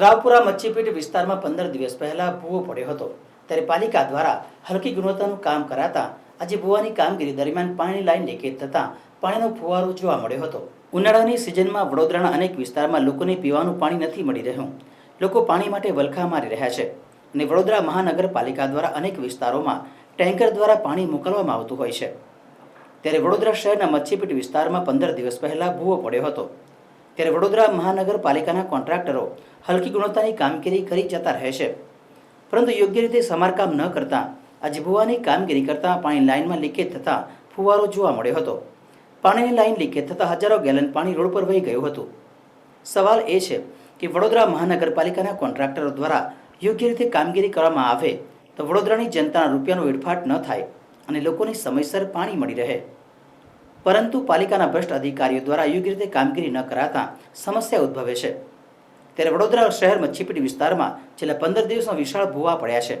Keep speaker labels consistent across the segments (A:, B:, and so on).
A: રાવપુરા મચ્છીપીઠ વિસ્તારમાં પંદર દિવસ પહેલા ભૂવો પડ્યો હતો. ત્યારે પાલિકા દ્વારા હલકી ગુણવત્તાનું કામ કરાતા આજે ભૂવાની કામગીરી દરમિયાન પાણી લાઈન લીકેજ થતાં પાણીનો ફુવારો જોવા મળ્યો હતો. ઉનાળાની સિઝનમાં વડોદરાના અનેક વિસ્તારમાં લોકોને પીવાનું પાણી નથી મળી રહ્યું. લોકો પાણી માટે વલખા મારી રહ્યા છે અને વડોદરા મહાનગરપાલિકા દ્વારા અનેક વિસ્તારોમાં ટેન્કર દ્વારા પાણી મોકલવામાં આવતું હોય છે. ત્યારે વડોદરા શહેરના મચ્છીપીઠ વિસ્તારમાં પંદર દિવસ પહેલા ભૂવો પડ્યો હતો. ત્યારે વડોદરા મહાનગરપાલિકાના કોન્ટ્રાક્ટરો હલકી ગુણવત્તાની કામગીરી કરી જતા રહે છે. પરંતુ યોગ્ય રીતે સમારકામ ન કરતા આજે ભૂવાની કામગીરી કરતા પાણી લાઇનમાં લીકેજ થતાં ફુવારો જોવા મળ્યો હતો. પાણીની લાઇન લીકેજ થતાં હજારો ગેલન પાણી રોડ પર વહી ગયું હતું. સવાલ એ છે કે વડોદરા મહાનગરપાલિકાના કોન્ટ્રાક્ટરો દ્વારા યોગ્ય રીતે કામગીરી કરવામાં આવે તો વડોદરાની જનતાના રૂપિયાનો વેડફાટ ન થાય અને લોકોને સમયસર પાણી મળી રહે. પરંતુ પાલિકાના ભ્રષ્ટ અધિકારીઓ દ્વારા યોગ્ય રીતે કામગીરી ન કરાતા સમસ્યા ઉદ્ભવે છે. ત્યારે વડોદરા શહેર છીપટી વિસ્તારમાં છેલ્લા પંદર દિવસમાં વિશાળ ભૂવા પડ્યા છે.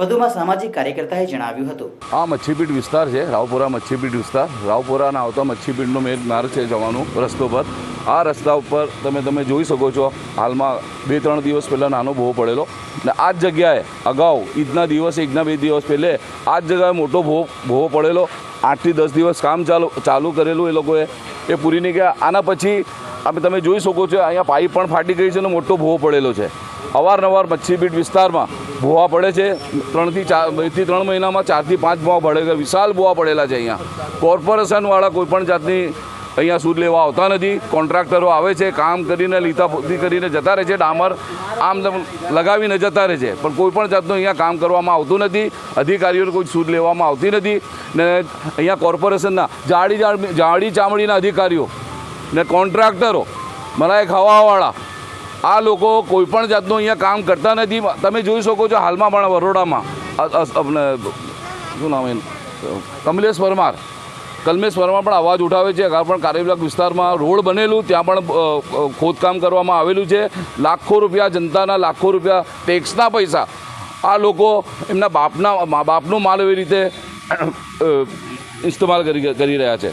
A: વધુમાં સામાજિક કાર્યકર્તાએ જણાવ્યું હતું.
B: આ મચ્છીપીઠ વિસ્તાર છે, રાવપુરા મચ્છીપીઠ વિસ્તાર. રાવપુરાના આવતા મચ્છીપીઠનો મેન માર્ગ છે જવાનું રસ્તો પર. આ રસ્તા ઉપર તમે તમે જોઈ શકો છો, હાલમાં બે ત્રણ દિવસ પહેલાં નાનો ભોવો પડેલો. ને આ જ જગ્યાએ અગાઉ ઈદના દિવસ એકના બે દિવસ પહેલે આ જ જગ્યાએ મોટો ભોવો ભોવો પડેલો. આઠથી દસ દિવસ કામ ચાલુ ચાલુ કરેલું એ લોકોએ. એ પૂરી નહીં ગયા આના પછી આપણે તમે જોઈ શકો છો, અહીંયા પાઇપ પણ ફાટી ગઈ છે અને મોટો ભોવો પડેલો છે. અવારનવાર મચ્છીબીટ વિસ્તારમાં ભોવા પડે છે. ત્રણથી ચાર, બેથી ત્રણ મહિનામાં ચારથી પાંચ ભોવા પડે છે. વિશાલ ભોવા પડેલા છે અહીંયા. કોર્પોરેશનવાળા કોઈપણ જાતની અહીંયા સૂદ લેવા આવતા નથી. કોન્ટ્રાક્ટરો આવે છે, કામ કરીને લીધા પોતી કરીને જતા રહે છે. ડામર આમ લગાવીને જતા રહે છે. પણ કોઈ પણ જાતનું અહીંયા કામ કરવામાં આવતું નથી. અધિકારીઓને કોઈ સૂદ લેવામાં આવતી નથી. ને અહીંયા કોર્પોરેશનના જાડી જાડ- ચામડીના અધિકારીઓ ને કોન્ટ્રાક્ટરો, મલાઈ ખાવાવાળા, આ લોકો કોઈપણ જાતનું અહીંયા કામ કરતા નથી. તમે જોઈ શકો છો હાલમાં પણ વરોડામાં શું નામ એનું? કમલેશ પરમાર કલમેશ પરમાર પણ અવાજ ઉઠાવે છે. અગાઉ પણ કારેબલાક વિસ્તારમાં રોડ બનેલું, ત્યાં પણ ખોદકામ કરવામાં આવેલું છે. લાખો રૂપિયા જનતાના લાખો રૂપિયા ટેક્સના પૈસા. આ લોકો એમના બાપના બાપનો માલ એવી રીતે ઇસ્તેમાલ કરી કરી રહ્યા છે.